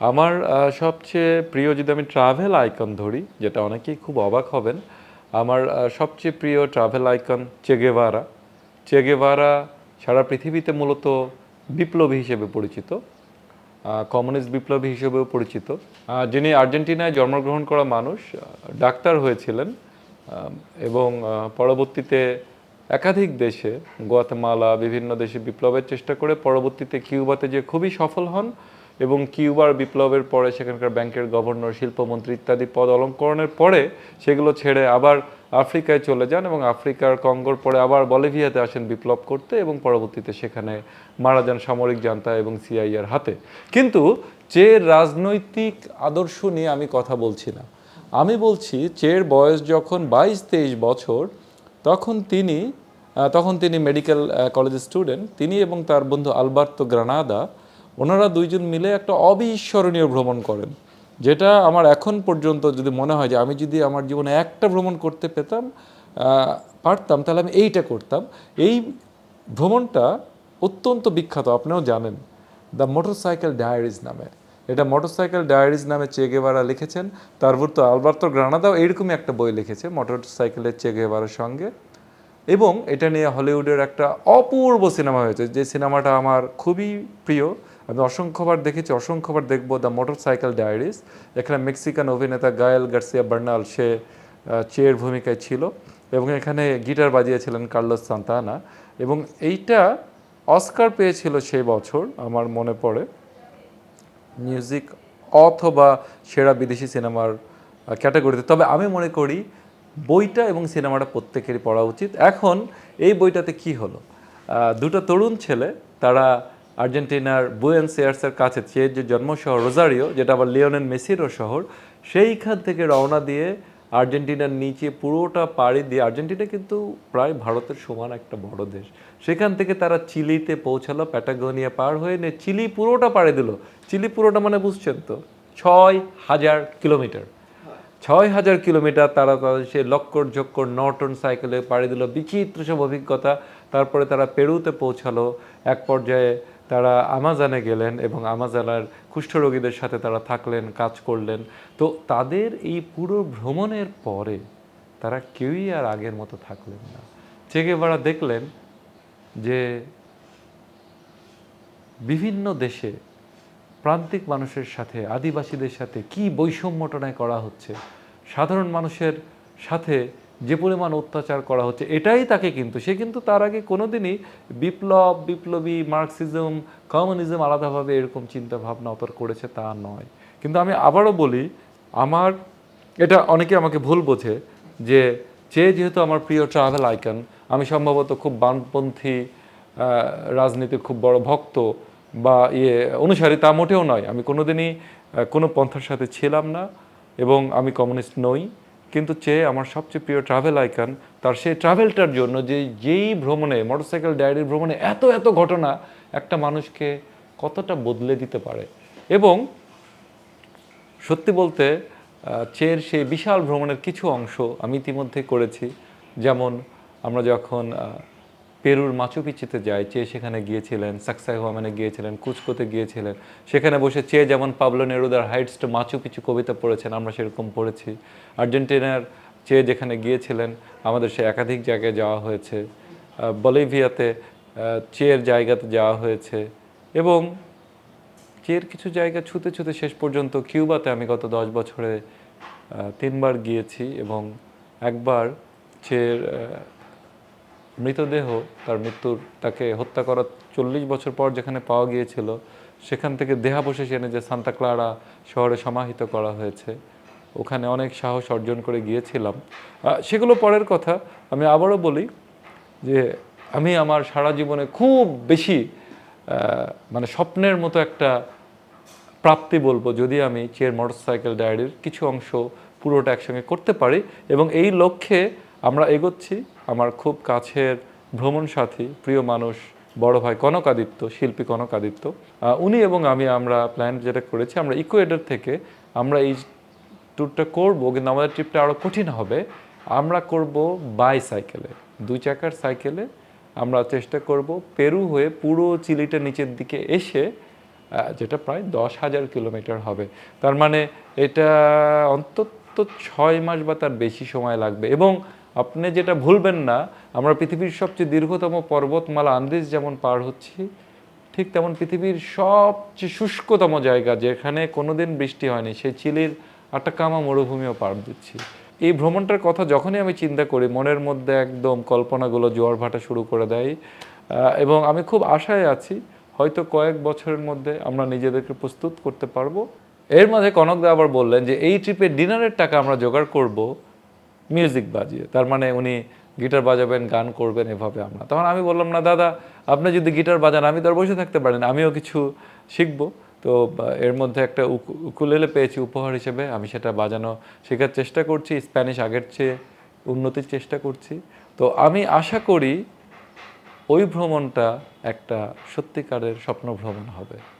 আমার সবচেয়ে প্রিয় যদি আমি ট্রাভেল আইকন ধরি, যেটা অনেকেই খুব অবাক হবেন, আমার সবচেয়ে প্রিয় ট্রাভেল আইকন চেগেভারা চেগেভারা সারা পৃথিবীতে মূলত বিপ্লবী হিসেবে পরিচিত কমিউনিস্ট বিপ্লবী হিসেবেও পরিচিত যিনি আর্জেন্টিনায় জন্মগ্রহণ করা মানুষ ডাক্তার হয়েছিলেন এবং পরবর্তীতে একাধিক দেশে, গোয়াতেমালা, বিভিন্ন দেশে বিপ্লবের চেষ্টা করে পরবর্তীতে কিউবাতে যে খুবই সফল হন এবং কিউবার বিপ্লবের পরে সেখানকার ব্যাংকের গভর্নর, শিল্পমন্ত্রী ইত্যাদি পদ অলঙ্করণের পরে সেগুলো ছেড়ে আবার আফ্রিকায় চলে যান এবং আফ্রিকার কঙ্গোর পরে আবার বলিভিয়াতে আসেন বিপ্লব করতে এবং পরবর্তীতে সেখানে মারা যান সামরিক জান্তা এবং সিআইআর হাতে। কিন্তু যে রাজনৈতিক আদর্শ নিয়ে আমি কথা বলছি না, আমি বলছি চের বয়স যখন বাইশ তেইশ বছর, তখন তিনি তখন তিনি মেডিকেল কলেজের স্টুডেন্ট তিনি এবং তার বন্ধু আলবার্তো গ্রানাদা ওনারা দুইজন মিলে একটা অবিস্মরণীয় ভ্রমণ করেন, যেটা আমার এখন পর্যন্ত যদি মনে হয় যে আমি যদি আমার জীবনে একটা ভ্রমণ করতে পেতাম পারতাম, তাহলে আমি এইটা করতাম। এই ভ্রমণটা অত্যন্ত বিখ্যাত, আপনিও জানেন। দ্য মোটরসাইকেল ডায়ারিজ নামে। এটা মোটরসাইকেল ডায়ারিজ নামে চেগেবারা লিখেছেন। তারপর তো আলবার্তো গ্রানাদাও এইরকমই একটা বই লিখেছে, মোটরসাইকেলের চেগেবারার সঙ্গে। এবং এটা নিয়ে হলিউডের একটা অপূর্ব সিনেমা হয়েছে, যে সিনেমাটা আমার খুবই প্রিয়। আমি অসংখ্যবার দেখেছি, অসংখ্যবার দেখব দ্য মোটর সাইকেল ডায়ারিজ এখানে মেক্সিকান অভিনেতা গায়েল গার্সিয়া বার্নাল সে চেয়ের ভূমিকায় ছিল এবং এখানে গিটার বাজিয়েছিলেন কার্লোস সান্তানা এবং এইটা অস্কার পেয়েছিল সেই বছর, আমার মনে পড়ে। মিউজিক অথবা সেরা বিদেশি সিনেমার ক্যাটাগরিতে। তবে আমি মনে করি বইটা এবং সিনেমাটা প্রত্যেকেরই পড়া উচিত। এখন এই বইটাতে কি হলো? দুটো তরুণ ছেলে, তারা আর্জেন্টিনার বুয়েন এয়ার্সের কাছে চেয়ে যে জন্মশহর রোজারিও, যেটা আবার লিওনেল মেসিরও শহর, সেইখান থেকে রওনা দিয়ে আর্জেন্টিনার নিচে পুরোটা পাড়ি দিয়ে, আর্জেন্টিনা কিন্তু প্রায় ভারতের সমান একটা বড় দেশ, সেখান থেকে তারা চিলিতে পৌঁছালো, প্যাটাগোনিয়া পার হয়ে নিয়ে চিলি পুরোটা পাড়ি দিল। চিলি পুরোটা মানে বুঝছেন তো, ছয় হাজার কিলোমিটার। ছয় হাজার কিলোমিটার তারা তাদের সে লক্কর ঝক্কর নটন সাইকেলে পাড়ি দিল, বিচিত্র সব অভিজ্ঞতা। তারপরে তারা পেরুতে পৌঁছালো, এক পর্যায়ে তারা আমাজানে গেলেন এবং আমাজানার কুষ্ঠরোগীদের সাথে তারা থাকলেন, কাজ করলেন। তো তাদের এই পুরো ভ্রমণের পরে তারা কেউই আর আগের মতো থাকলেন না। চেগেবারা দেখলেন যে বিভিন্ন দেশে প্রান্তিক মানুষের সাথে, আদিবাসীদের সাথে কি বৈষম্যটনায় করা হচ্ছে, সাধারণ মানুষের সাথে যে পরিমাণ অত্যাচার করা হচ্ছে, এটাই তাকে কিন্তু, সে কিন্তু তার আগে কোনোদিনই বিপ্লব, বিপ্লবী, মার্কসিজম, কমিউনিজম আলাদাভাবে এরকম চিন্তা ভাবনা অতর করেছে তা নয়। কিন্তু আমি আবারও বলি, আমার, এটা অনেকে আমাকে ভুল বোঝে, যে যে যেহেতু আমার প্রিয় ট্রাভেল আইকন আমি সম্ভবত খুব বামপন্থী রাজনীতির খুব বড় ভক্ত বা ইয়ে অনুসারী তা মোটেও নয়। আমি কোনোদিনই কোনো পন্থার সাথে ছিলাম না এবং আমি কমিউনিস্ট নই। কিন্তু চেয়ে আমার সবচেয়ে প্রিয় ট্রাভেল আইকন তার সেই ট্রাভেলটার জন্য যে যেই ভ্রমণে মোটরসাইকেল ডায়েরির ভ্রমণে এত এত ঘটনা একটা মানুষকে কতটা বদলে দিতে পারে। এবং সত্যি বলতে চেয়ের সেই বিশাল ভ্রমণের কিছু অংশ আমি ইতিমধ্যে করেছি। যেমন আমরা যখন পেরুর মাচু পিচুতে যাই চে সেখানে গিয়েছিলেন সাকসাইহুয়ামানে গিয়েছিলেন কুচকোতে গিয়েছিলেন। সেখানে বসে চে যেমন পাবলো নেরুদার হাইটস টু মাচু পিচু কবিতা পড়েছেন আমরা সেরকম পড়েছি। আর্জেন্টিনার চে যেখানে গিয়েছিলেন আমাদের সে একাধিক জায়গায় যাওয়া হয়েছে। বলিভিয়াতে চেয়ের জায়গাতে যাওয়া হয়েছে। এবং চের কিছু জায়গা ছুতে ছুতে শেষ পর্যন্ত কিউবাতে আমি গত দশ বছরে তিনবার গিয়েছি এবং একবার আহ, মৃতদেহ, তার মৃত্যুর, তাকে হত্যা করার চল্লিশ বছর পর যেখানে পাওয়া গিয়েছিল, সেখান থেকে দেহাবশেষ এনে যে সান্তা ক্লারা শহরে সমাহিত করা হয়েছে, ওখানে অনেক সাহস অর্জন করে গিয়েছিলাম। সেগুলো পরের কথা, আমি আবারও বলি যে আমি আমার সারা জীবনে খুব বেশি মানে স্বপ্নের মতো একটা প্রাপ্তি বলব, যদি আমি চেয়ার মোটরসাইকেল ডায়েরির কিছু অংশ পুরোটা একসঙ্গে করতে পারি এবং এই লক্ষ্যে আমরা এগোচ্ছি আমার খুব কাছের ভ্রমণ সাথী প্রিয় মানুষ, বড় ভাই কনকাদিত্য, শিল্পী কনকাদিত্য। উনি এবং আমি আমরা প্ল্যান যেটা করেছি, আমরা ইকুয়েডর থেকে আমরা এই ট্যুরটা করব, কিন্তু আমাদের ট্রিপটা আরও কঠিন হবে। আমরা করব বাই সাইকেলে দুই চাকার সাইকেলে আমরা চেষ্টা করব পেরু হয়ে পুরো চিলিটা নিচের দিকে এসে যেটা প্রায় দশ হাজার কিলোমিটার হবে। তার মানে এটা অন্তত ছয় মাস বা তার বেশি সময় লাগবে। এবং আপনি যেটা ভুলবেন না, আমরা পৃথিবীর সবচেয়ে দীর্ঘতম পর্বতমালা আন্দিজ যেমন পার হচ্ছি, ঠিক তেমন পৃথিবীর সবচেয়ে শুষ্কতম জায়গা যেখানে কোনোদিন বৃষ্টি হয়নি, সেই চিলির আটাকামা মরুভূমিও পার দিচ্ছি। এই ভ্রমণটার কথা যখনই আমি চিন্তা করি, মনের মধ্যে একদম কল্পনাগুলো জোয়ার ভাটা শুরু করে দেয় এবং আমি খুব আশায় আছি হয়তো কয়েক বছরের মধ্যে আমরা নিজেদেরকে প্রস্তুত করতে পারব। এর মাঝে কনকদা আবার বললেন যে, এই ট্রিপে ডিনারের টাকা আমরা জোগাড় করব মিউজিক বাজিয়ে। তার মানে উনি গিটার বাজাবেন, গান করবেন, এভাবে আমরা। তখন আমি বললাম, না, দাদা, আপনি যদি গিটার বাজান, আমি তো আর বসে থাকতে পারেন আমিও কিছু শিখব। তো এর মধ্যে একটা উকু- উকুলেলে পেয়েছি উপহার হিসেবে, আমি সেটা বাজানো শেখার চেষ্টা করছি, স্প্যানিশ আগের চেয়ে উন্নতির চেষ্টা করছি। তো আমি আশা করি, ওই ভ্রমণটা একটা সত্যিকারের স্বপ্ন ভ্রমণ হবে।